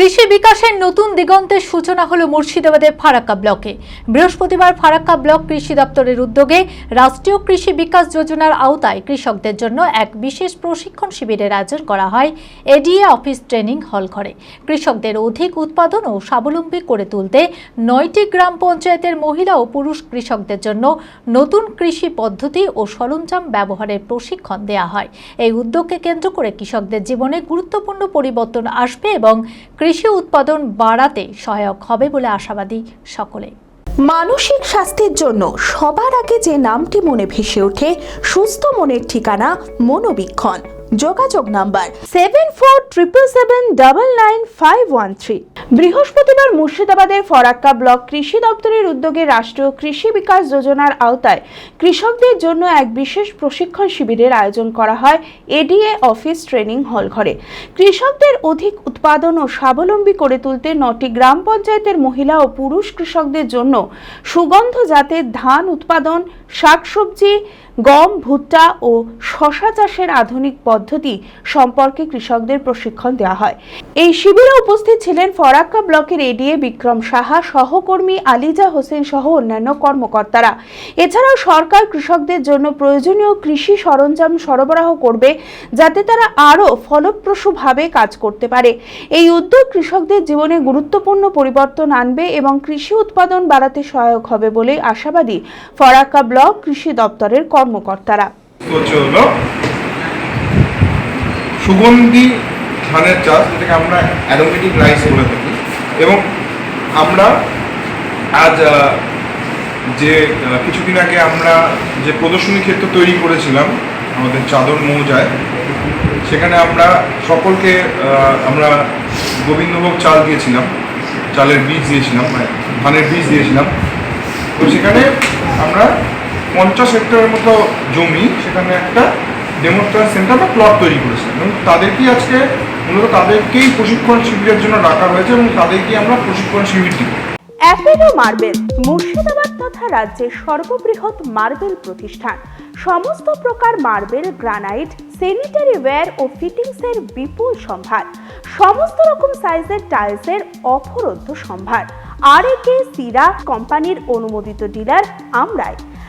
কৃষি বিকাশের নতুন দিগন্তের সূচনা হলো মুর্শিদাবাদের ফারাক্কা ব্লকে। বৃহস্পতিবার ফারাক্কা ব্লক কৃষি দপ্তরের উদ্যোগে রাষ্ট্রীয় কৃষি বিকাশ যোজনার আওতায় কৃষকদের জন্য এক বিশেষ প্রশিক্ষণ শিবিরের আয়োজন করা হয় এডিএ অফিস ট্রেনিং হল ঘরে। কৃষকদের অধিক উৎপাদন ও স্বাবলম্বী করে তুলতে নয়টি গ্রাম পঞ্চায়েতের মহিলা ও পুরুষ কৃষকদের জন্য নতুন কৃষি পদ্ধতি ও সরঞ্জাম ব্যবহারের প্রশিক্ষণ দেওয়া হয়। এই উদ্যোগকে কেন্দ্র করে কৃষকদের জীবনে গুরুত্বপূর্ণ পরিবর্তন আসবে এবং কৃষি উৎপাদন বাড়াতে সহায়ক হবে বলে আশাবাদী সকলে। মানসিক স্বাস্থ্যের জন্য সবার আগে যে নামটি মনে ভেসে ওঠে, সুস্থ মনের ঠিকানা মনোবীক্ষণ। যোগাযোগ number seven four triple seven double nine five one three বৃহস্পতিবার মুর্শিদাবাদের ফরাক্কা ব্লক কৃষি দপ্তরের উদ্যোগে রাষ্ট্রীয় কৃষি বিকাশ যোজনার আওতায় কৃষকদের জন্য এক বিশেষ প্রশিক্ষণ শিবিরের আয়োজন করা হয় এডিএ অফিস ট্রেনিং হল ঘরে। কৃষকদের অধিক উৎপাদন ও স্বাবলম্বী করে তুলতে নটি গ্রাম পঞ্চায়েতের মহিলা ও পুরুষ কৃষকদের জন্য সুগন্ধ জাতের ধান উৎপাদন, শাকসবজি, গম, ভুট্টা ও শশা চাষের আধুনিক পদ্ধতি সম্পর্কে কৃষকদের প্রশিক্ষণ দেওয়া হয়। এই শিবিরে উপস্থিত ছিলেন ফরাক্কা ব্লকের এডিএ বিক্রম সাহা, সহকর্মী আলিজা হোসেন সহ অন্যান্য কর্মকর্তারা। এছাড়াও সরকার কৃষকদের জন্য প্রয়োজনীয় কৃষি সরঞ্জাম সরবরাহ করবে, যাতে তারা আরও ফলপ্রসূভাবে কাজ করতে পারে। এই উদ্যোগ কৃষকদের জীবনে গুরুত্বপূর্ণ পরিবর্তন আনবে এবং কৃষি উৎপাদন বাড়াতে সহায়ক হবে বলে আশাবাদী ফরাক্কা ব্লক কৃষি দপ্তরের কর্মকর্তারা। সুগন্ধি ধানের চাষ, যেটাকে আমরা অ্যারোমেটিক রাইস বলে থাকি, এবং আমরা আজ যে কিছুদিন আগে আমরা যে প্রদর্শনী ক্ষেত্র তৈরি করেছিলাম, আমাদের চাদর মৌজায়, সেখানে আমরা সকলকে আমরা গোবিন্দভোগ চাল দিয়েছিলাম, চালের বীজ দিয়েছিলাম মানে ধানের বীজ দিয়েছিলাম। তো সেখানে আমরা পঞ্চাশ হেক্টরের মতো জমি, সেখানে একটা ডেমোস্ট্রেশন সেন্টার বা প্লট তৈরি করেছিলাম এবং তাদেরকেই আজকে মূলত তাদেরকেই প্রশিক্ষণ শিবিরের জন্য ডাকা হয়েছে এবং তাদেরকেই আমরা প্রশিক্ষণ শিবির দিব। মার্বেল, মুর্শিদাবাদ তথা রাজ্যের সর্ববৃহৎ মার্বেল প্রতিষ্ঠান। সমস্ত প্রকার মার্বেল, গ্রানাইট স্যানিটারি ওয়্যার ও ফিটিংসের বিপুল সম্ভার। সমস্ত রকম সাইজের টাইলসের অফরন্ত সম্ভার। আর একে সিরা কোম্পানির অনুমোদিত ডিলার আমরাই।